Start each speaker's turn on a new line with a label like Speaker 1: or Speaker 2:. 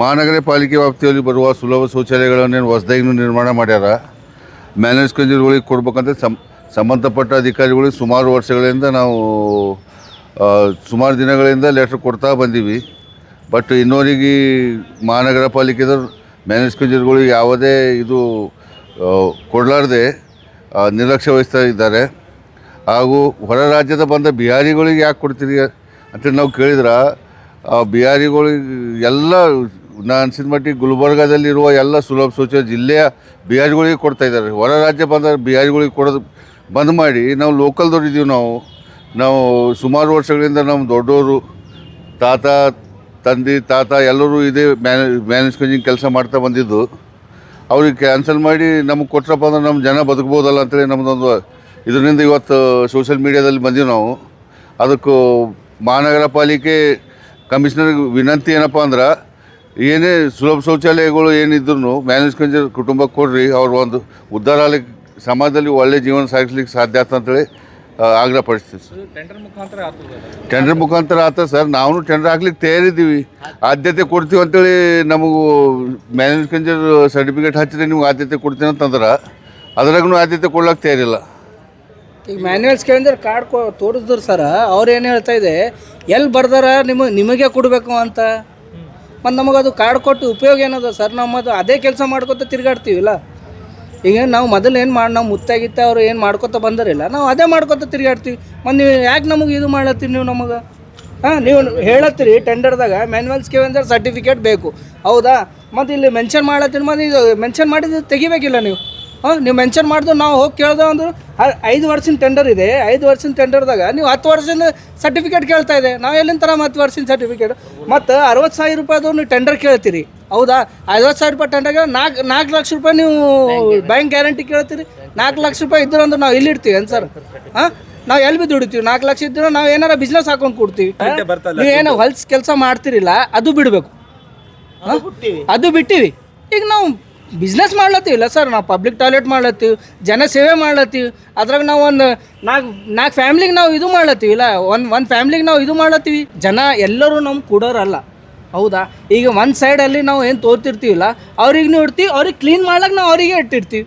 Speaker 1: ಮಹಾನಗರ ಪಾಲಿಕೆ ವ್ಯಾಪ್ತಿಯಲ್ಲಿ ಬರುವ ಸುಲಭ ಶೌಚಾಲಯಗಳನ್ನೇನು ಹೊಸದಾಗಿ ನಿರ್ಮಾಣ ಮಾಡ್ಯಾರ? ಮ್ಯಾನೇಜ್ ಕಂಜರ್ಗಳಿಗೆ ಕೊಡ್ಬೇಕಂತ ಸಂ, ಸಂಬಂಧಪಟ್ಟ ಅಧಿಕಾರಿಗಳಿಗೆ ಸುಮಾರು ವರ್ಷಗಳಿಂದ ನಾವು ಸುಮಾರು ದಿನಗಳಿಂದ ಲೆಟ್ರ್ ಕೊಡ್ತಾ ಬಂದೀವಿ. ಬಟ್ ಇನ್ನೋರಿಗೆ ಮಹಾನಗರ ಪಾಲಿಕೆದವ್ರು, ಮ್ಯಾನೇಜ್ ಕಂಜರ್ಗಳಿಗೆ ಯಾವುದೇ ಇದು ಕೊಡಲಾರ್ದೆ ನಿರ್ಲಕ್ಷ್ಯ ವಹಿಸ್ತಾ ಇದ್ದಾರೆ. ಹಾಗೂ ಹೊರ ರಾಜ್ಯದ ಬಂದ ಬಿಹಾರಿಗಳಿಗೆ ಯಾಕೆ ಕೊಡ್ತೀರಿ ಅಂತೇಳಿ ನಾವು ಕೇಳಿದ್ರೆ ಬಿಹಾರಿಗಳಿಗೆ ಎಲ್ಲ ನಾನು ಅನ್ಸಿದ ಮಟ್ಟಿಗೆ ಗುಲ್ಬರ್ಗಾದಲ್ಲಿರುವ ಎಲ್ಲ ಸುಲಭ ಸೂಚ ಜಿಲ್ಲೆಯ ಬಿಹಾರಿಗಳಿಗೆ ಕೊಡ್ತಾ ಇದ್ದಾರೆ. ಹೊರ ರಾಜ್ಯ ಬಂದ ಬಿಹಾರಿಗಳಿಗೆ ಕೊಡೋದು ಬಂದ್ ಮಾಡಿ ನಾವು ಲೋಕಲ್ದವ್ರು ಇದ್ದೀವಿ ನಾವು. ನಾವು ಸುಮಾರು ವರ್ಷಗಳಿಂದ ನಮ್ಮ ದೊಡ್ಡವರು, ತಾತ, ತಂದೆ, ತಾತ ಎಲ್ಲರೂ ಇದೇ ಮ್ಯಾನೇಜ್ ಮ್ಯಾನೇಜ್ಕಂಜಿಂಗ್ ಕೆಲಸ ಮಾಡ್ತಾ ಬಂದಿದ್ದು. ಅವ್ರಿಗೆ ಕ್ಯಾನ್ಸಲ್ ಮಾಡಿ ನಮಗೆ ಕೊಟ್ರಪ್ಪ ಅಂದ್ರೆ ನಮ್ಮ ಜನ ಬದುಕ್ಬೋದಲ್ಲ ಅಂತೇಳಿ ನಮ್ಮದೊಂದು ಇದರಿಂದ ಇವತ್ತು ಸೋಷಿಯಲ್ ಮೀಡ್ಯಾದಲ್ಲಿ ಬಂದೀವಿ ನಾವು. ಅದಕ್ಕೂ ಮಹಾನಗರ ಪಾಲಿಕೆ ಕಮಿಷನರ್ಗೆ ವಿನಂತಿ ಏನಪ್ಪ ಅಂದ್ರೆ ಏನೇ ಸುಲಭ ಶೌಚಾಲಯಗಳು ಏನಿದ್ರು ಮ್ಯಾನೇಜ್ ಕಂಜರ್ ಕುಟುಂಬಕ್ಕೆ ಕೊಡ್ರಿ ಅವ್ರು ಒಂದು ಉದ್ಧಾರ ಆಗ್ಲಿಕ್ಕೆ ಸಮಾಜದಲ್ಲಿ ಒಳ್ಳೆ ಜೀವನ ಸಾಗಿಸ್ಲಿಕ್ಕೆ ಸಾಧ್ಯ ಆತ ಅಂತೇಳಿ ಆಗ್ರಹ ಪಡಿಸ್ತೀವಿ ಸರ್.
Speaker 2: ಟೆಂಡರ್ ಮುಖಾಂತರ ಆಗ್ತದೆ
Speaker 1: ಟೆಂಡರ್ ಮುಖಾಂತರ ಆತ ಸರ್ ನಾವು ಟೆಂಡರ್ ಹಾಕ್ಲಿಕ್ಕೆ ತಯಾರಿದ್ದೀವಿ. ಆದ್ಯತೆ ಕೊಡ್ತೀವಿ ಅಂತೇಳಿ ನಮಗೂ ಮ್ಯಾನೇಜ್ ಕಂಜರ್ ಸರ್ಟಿಫಿಕೇಟ್ ಹಚ್ಚಿದ್ರೆ ನಿಮ್ಗೆ ಆದ್ಯತೆ ಕೊಡ್ತೀನಿ ಅಂತಂದ್ರೆ ಅದ್ರಾಗೂ ಆದ್ಯತೆ ಕೊಡ್ಲಿಕ್ಕೆ ತಯಾರಿಲ್ಲ.
Speaker 3: ಈಗ ಮ್ಯಾನ್ಯಲ್ಸ್ ಕೇಳಿದ್ರೆ ಕಾರ್ಡ್ ಕೊ ತೋರಿಸಿದ್ರು ಸರ ಅವ್ರು ಏನು ಹೇಳ್ತಾ ಇದೆ ಎಲ್ಲಿ ಬರ್ದಾರ ನಿಮಗೆ ನಿಮಗೆ ಕೊಡಬೇಕು ಅಂತ. ಮತ್ತು ನಮಗದು ಕಾರ್ಡ್ ಕೊಟ್ಟು ಉಪಯೋಗ ಏನದ? ಸರ್ ನಮ್ಮದು ಅದೇ ಕೆಲಸ ಮಾಡ್ಕೊತ ತಿರ್ಗಾಡ್ತೀವಿಲ್ಲ ಈಗ ನಾವು ಮೊದಲು ಏನು ಮಾಡಿ, ನಾವು ಮುತ್ತಾಗಿತ್ತ ಅವ್ರು ಏನು ಮಾಡ್ಕೊತ ಬಂದರಿಲ್ಲ, ನಾವು ಅದೇ ಮಾಡ್ಕೊತ ತಿರ್ಗಾಡ್ತೀವಿ. ಮತ್ತು ನೀವು ಯಾಕೆ ನಮಗೆ ಇದು ಮಾಡತ್ತೀರಿ ನೀವು ನಮಗೆ? ಹಾಂ, ನೀವು ಹೇಳತ್ತೀರಿ ಟೆಂಡರ್ದಾಗ ಮ್ಯಾನ್ಯುವಲ್ಸ್ ಅಂದರೆ ಸರ್ಟಿಫಿಕೇಟ್ ಬೇಕು. ಹೌದಾ? ಮತ್ತು ಇಲ್ಲಿ ಮೆನ್ಷನ್ ಮಾಡತ್ತೀರಿ ಮತ್ತು ಇದು ಮೆನ್ಷನ್ ಮಾಡಿದ್ದು ತೆಗಿಬೇಕಿಲ್ಲ ನೀವು? ನೀವು ಮೆನ್ಷನ್ ಮಾಡಿದ್ರು ನಾವು ಹೋಗಿ ಕೇಳ್ದೆ ಅಂದ್ರೆ ಐದು ವರ್ಷದ ಟೆಂಡರ್ ಇದೆ ಐದು ವರ್ಷದ ಟೆಂಡರ್ದಾಗ ನೀವು ಹತ್ತು ವರ್ಷದ ಸರ್ಟಿಫಿಕೇಟ್ ಕೇಳ್ತಾ ಇದೆ. ನಾವು ಎಲ್ಲಿಂದ ತರ ಹತ್ತು ವರ್ಷದ ಸರ್ಟಿಫಿಕೇಟ್ ಮತ್ತು ಅರವತ್ತು ಸಾವಿರ ರೂಪಾಯಿದು ನೀವು ಟೆಂಡರ್ ಕೇಳ್ತೀರಿ. ಹೌದಾ? ಐವತ್ತು ಸಾವಿರ ರೂಪಾಯಿ ಟೆಂಡರ್ ನಾಲ್ಕು ನಾಲ್ಕು ಲಕ್ಷ ರೂಪಾಯಿ ನೀವು ಬ್ಯಾಂಕ್ ಗ್ಯಾರಂಟಿ ಕೇಳ್ತೀರಿ. ನಾಲ್ಕು ಲಕ್ಷ ರೂಪಾಯಿ ಇದ್ರು ಅಂದ್ರೆ ನಾವು ಇಲ್ಲಿ ಇಡ್ತೀವಿ ಏನು ಸರ್? ಹಾಂ? ನಾವು ಎಲ್ಲಿ ಬಿ ದುಡಿತೀವಿ ನಾಲ್ಕು ಲಕ್ಷ ಇದ್ರೆ ನಾವು ಏನಾರ ಬಿಸ್ನೆಸ್ ಹಾಕೊಂಡು ಕೊಡ್ತೀವಿ. ನೀವು ಏನೋ ಹೊಲ್ಸ್ ಕೆಲಸ ಮಾಡ್ತಿರಲಿಲ್ಲ ಅದು ಬಿಡಬೇಕು. ಅದು ಬಿಟ್ಟಿವಿ. ಈಗ ನಾವು ಬಿಸ್ನೆಸ್ ಮಾಡ್ಲತ್ತೀವಿಲ್ಲ ಸರ್ ನಾವು ಪಬ್ಲಿಕ್ ಟಾಯ್ಲೆಟ್ ಮಾಡ್ಲತ್ತೀವಿ, ಜನ ಸೇವೆ ಮಾಡ್ಲತ್ತೀವಿ. ಅದ್ರಾಗ ನಾವು ಒಂದು ನಾಲ್ಕು ನಾಲ್ಕು ಫ್ಯಾಮ್ಲಿಗೆ ನಾವು ಇದು ಮಾಡ್ಲತ್ತೀವಿಲ್ಲ ಒಂದು ಒಂದು ಫ್ಯಾಮ್ಲಿಗೆ ನಾವು ಇದು ಮಾಡ್ಲತ್ತೀವಿ. ಜನ ಎಲ್ಲರೂ ನಮ್ಮ ಕೊಡೋರಲ್ಲ. ಹೌದಾ? ಈಗ ಒಂದು ಸೈಡಲ್ಲಿ ನಾವು ಏನು ತೋರ್ತಿರ್ತೀವಿಲ್ಲ ಅವ್ರಿಗೆ ಇಡ್ತೀವಿ ಅವ್ರಿಗೆ ಕ್ಲೀನ್ ಮಾಡ್ಲಕ್ಕೆ ನಾವು ಅವರಿಗೆ ಇಟ್ಟಿರ್ತೀವಿ.